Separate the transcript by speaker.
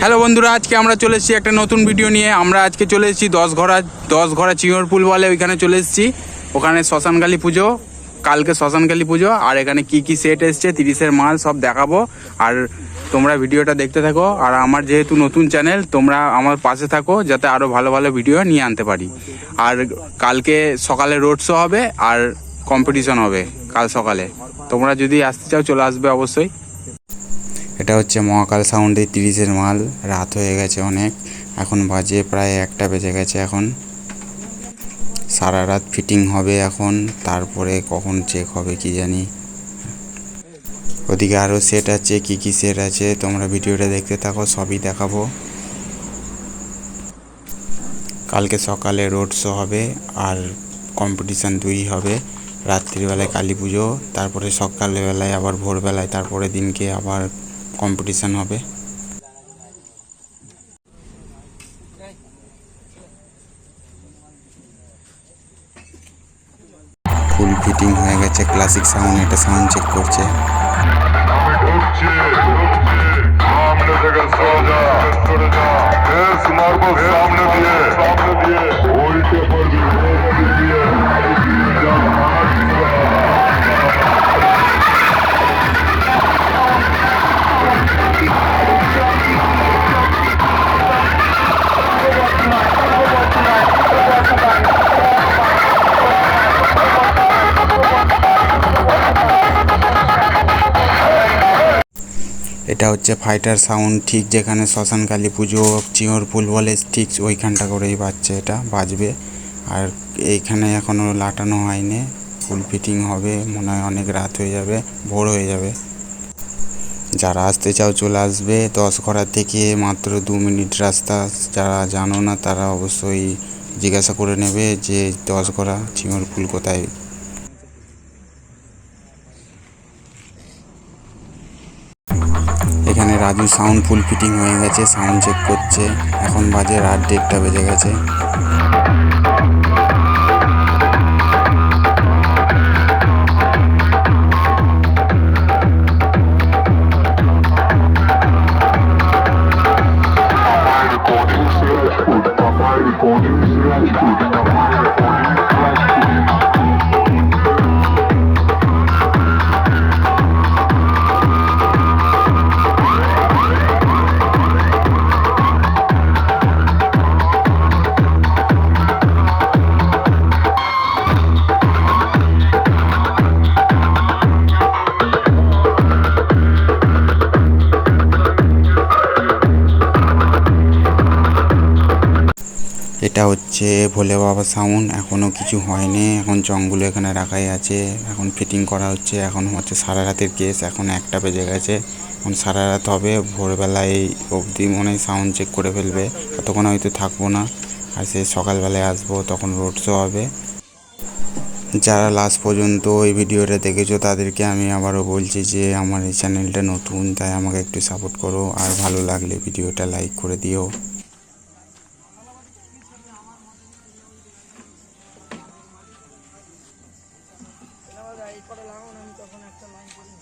Speaker 1: Hello বন্ধুরা, আজকে আমরা চলে এসেছি একটা নতুন ভিডিও নিয়ে। আমরা আজকে চলে এসেছি দশ ঘোড়া দশ ঘোড়া চিঙরপুল বলে ওইখানে চলে এসেছি। ওখানে শ্মশানকালী পুজো, কালকে শ্মশানকালী পুজো, আর এখানে কি কি সেট এসছে, তিরিশের মাল সব দেখাবো। আর তোমরা ভিডিওটা দেখতে থাকো, আর আমার যেহেতু নতুন চ্যানেল তোমরা আমার পাশে থাকো, যাতে আরও ভালো ভালো ভিডিও নিয়ে আনতে পারি। আর কালকে সকালে রোড শো হবে, আর কম্পিটিশন হবে, কাল সকালে। তোমরা যদি আসতে চাও, চলে আসবে অবশ্যই। এটা হচ্ছে মহাকাল সাউন্ডে তিরিশের মাল, রাত হয়ে গেছে অনেক, এখন বাজে প্রায় একটা বেজে গেছে এখন। সারা রাত ফিটিং হবে এখন, তারপরে কখন চেক হবে কি জানি। ওদিকে আরও সেট আছে, কি কি সেট আছে, তোমরা ভিডিওটা দেখতে থাকো, সবই দেখাবো। কালকে সকালে রোড শো হবে, আর কম্পিটিশান দুই হবে, রাত্রিবেলায় কালী পুজো, তারপরে সকালবেলায় আবার ভোরবেলায়, তারপরে দিনকে আবার কম্পিটিশান হবে। ফুল ফিটিং হয়ে গেছে ক্লাসিক সাউন্ড এটা সাউন্ড চেক করছে।
Speaker 2: সামনে দিয়ে।
Speaker 1: এটা হচ্ছে ফাইটার সাউন্ড ঠিক যেখানে শ্মশান কালী পুজো চিঙরপুল বলে, ঠিক ওইখানটা করেই বাজছে এটা, বাজবে। আর এইখানে এখনও লাটানো হয়নি ফুল ফিটিং হবে, মনে হয় অনেক রাত হয়ে যাবে, ভোর হয়ে যাবে। যারা আসতে চাও চলে আসবে, দশ ঘোড়া থেকে মাত্র দু মিনিট রাস্তা। যারা জানো না, তারা অবশ্যই জিজ্ঞাসা করে নেবে যে দশ ঘরা ঘোড়া চিঙরপুল কোথায়? রাজু সাউন্ড ফুল ফিটিং হয়ে গেছে সাউন্ড চেক করছে। এখন বাজে রাত দেড়টা বেজে গেছে। এটা হচ্ছে ভোলে বাবা সাউন্ড এখনও কিছু হয়নি। এখন জঙ্গল এখানে রাখাই আছে। এখন ফিটিং করা হচ্ছে। এখন হচ্ছে সারা রাতের কেস এখন একটা বেজে গেছে। এখন সারা রাত হবে। ভোরবেলায় অবধি মনে হয় সাউন্ড চেক করে ফেলবে। ততক্ষণ হয়তো থাকব না। আর সে সকালবেলায় আসব, তখন রোড শো হবে। যারা লাস্ট পর্যন্ত এই ভিডিওটা দেখেছ, তাদেরকে আমি আবারও বলছি যে আমার এই চ্যানেলটা নতুন, তাই আমাকে একটু সাপোর্ট করো। আর ভালো লাগলে ভিডিওটা লাইক করে দিও। লাইট করে লাগাও না আমি তখন একটা লাইন করি।